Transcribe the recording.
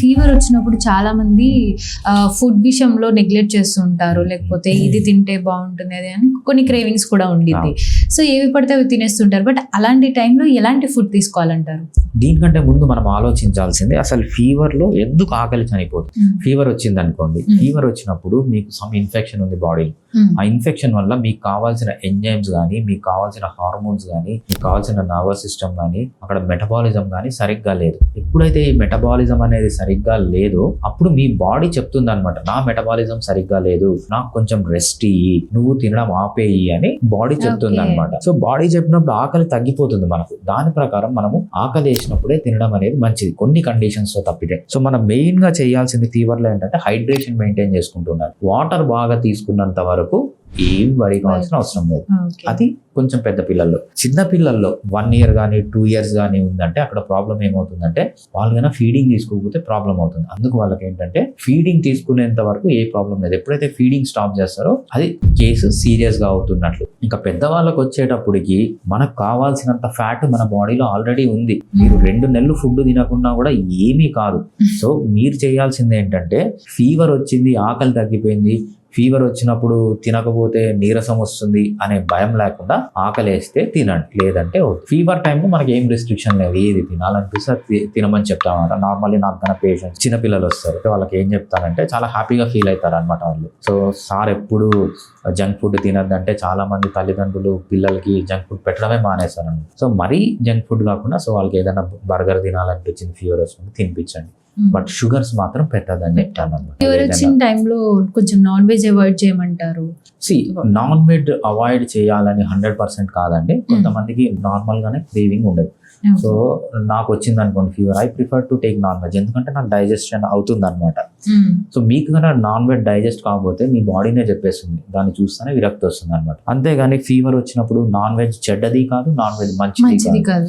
Fever వచ్చినప్పుడు చాలా మంది ఫుడ్ విషయంలో నెగ్లెక్ట్ చేస్తుంటారు. లేకపోతే ఇది తింటే బాగుంటుంది అది అని కొన్ని క్రేవింగ్స్ కూడా ఉండిద్ది. సో ఏవి పడితే అవి తినేస్తుంటారు. బట్ అలాంటి టైంలో ఎలాంటి ఫుడ్ తీసుకోవాలంటారు? దీనికంటే ముందు మనం ఆలోచించాల్సింది అసలు ఫీవర్లో ఎందుకు ఆకలి చనిపోతుంది? ఫీవర్ వచ్చింది అనుకోండి Mm. ఫీవర్ వచ్చినప్పుడు మీకు సమ్ ఇన్ఫెక్షన్ ఉంది బాడీలో. ఆ ఇన్ఫెక్షన్ వల్ల మీకు కావాల్సిన ఎంజైమ్స్ కానీ మీకు కావాల్సిన హార్మోన్స్ కానీ మీకు కావాల్సిన నర్వస్ సిస్టమ్ కానీ అక్కడ మెటబాలిజం కానీ సరిగ్గా లేదు. ఎప్పుడైతే ఈ మెటబాలిజం అనేది సరిగ్గా లేదో. అప్పుడు మీ బాడీ చెప్తుంది అనమాట నా మెటబాలిజం సరిగ్గా లేదు నాకు కొంచెం రెస్ట్ ఇయ్యి నువ్వు తినడం ఆపేయి అని బాడీ చెప్తుంది. అనమాట సో బాడీ చెప్పినప్పుడు ఆకలి తగ్గిపోతుంది మనకు. దాని ప్రకారం మనము ఆకలి వేసినప్పుడే తినడం అనేది మంచిది కొన్ని కండిషన్స్లో తప్పితే. సో మనం మెయిన్గా చేయాల్సింది ఫీవర్లో ఏంటంటే హైడ్రేషన్ మెయింటైన్ చేసుకుంటున్నారు వాటర్ బాగా తీసుకున్నంత వరకు ఏం వరి కావాల్సిన అవసరం లేదు. ఓకే అది కొంచెం పెద్ద పిల్లల్లో. చిన్న పిల్లల్లో వన్ ఇయర్ కానీ టూ ఇయర్స్ కానీ ఉందంటే అక్కడ ప్రాబ్లం ఏమవుతుందంటే వాళ్ళు కన్నా ఫీడింగ్ తీసుకోకపోతే ప్రాబ్లం అవుతుంది. అందుకు వాళ్ళకి ఏంటంటే ఫీడింగ్ తీసుకునేంత వరకు ఏ ప్రాబ్లం లేదు. ఎప్పుడైతే ఫీడింగ్ స్టాప్ చేస్తారో అది కేసు సీరియస్గా అవుతున్నట్లు. ఇంకా పెద్దవాళ్ళకి వచ్చేటప్పటికి మనకు కావాల్సినంత ఫ్యాట్ మన బాడీలో ఆల్రెడీ ఉంది. మీరు రెండు నెలలు ఫుడ్ తినకున్నా కూడా ఏమీ కాదు. సో మీరు చేయాల్సింది ఏంటంటే ఫీవర్ వచ్చింది ఆకలి తగ్గిపోయింది ఫీవర్ వచ్చినప్పుడు తినకపోతే నీరసం వస్తుంది అనే భయం లేకుండా ఆకలి వేస్తే తినండి. లేదంటే ఫీవర్ టైంలో మనకి ఏం రిస్ట్రిక్షన్ లేదు. ఏది తినాలనిపిస్తే తి- తినమని చెప్తామన్నమాట. నార్మల్లీ నాకు కన్నా పేషెంట్స్ చిన్నపిల్లలు వస్తారు. వాళ్ళకి ఏం చెప్తారంటే చాలా హ్యాపీగా ఫీల్ అవుతారు అనమాట వాళ్ళు. సో సార్ ఎప్పుడు జంక్ ఫుడ్ తినద్దంటే చాలా మంది తల్లిదండ్రులు పిల్లలకి జంక్ ఫుడ్ పెట్టడమే మానేస్తారు సో మరీ జంక్ ఫుడ్ కాకుండా సో వాళ్ళకి ఏదైనా బర్గర్ తినాలనిపించింది ఫీవర్ వస్తుంది తినిపించండి. బట్ షుగర్స్ మాత్రం పెట్టదని చెప్తాను ఫీవర్ వచ్చిన టైంలో కొంచెం నాన్ వెజ్ అవాయిడ్ చేయమంటారు. సి నాన్ వెజ్ అవాయిడ్ చేయాలని హండ్రెడ్ పర్సెంట్ కాదండి. కొంతమందికి నార్మల్ గానే క్రేవింగ్ ఉండదు. సో నాకు వచ్చింది అనుకోండి fever I prefer to take non veg ఎందుకంటే నాకు డైజెషన్ అవుతుంది అనమాట. సో మీకు కన్నా నాన్ వెజ్ డైజెస్ట్ కాకపోతే మీ బాడీనే చెప్పేస్తుంది. దాన్ని చూస్తేనే విరక్తి వస్తుంది అనమాట అంతేగాని ఫీవర్ వచ్చినప్పుడు నాన్ వెజ్ చెడ్డది కాదు నాన్ వెజ్ మంచిది కాదు.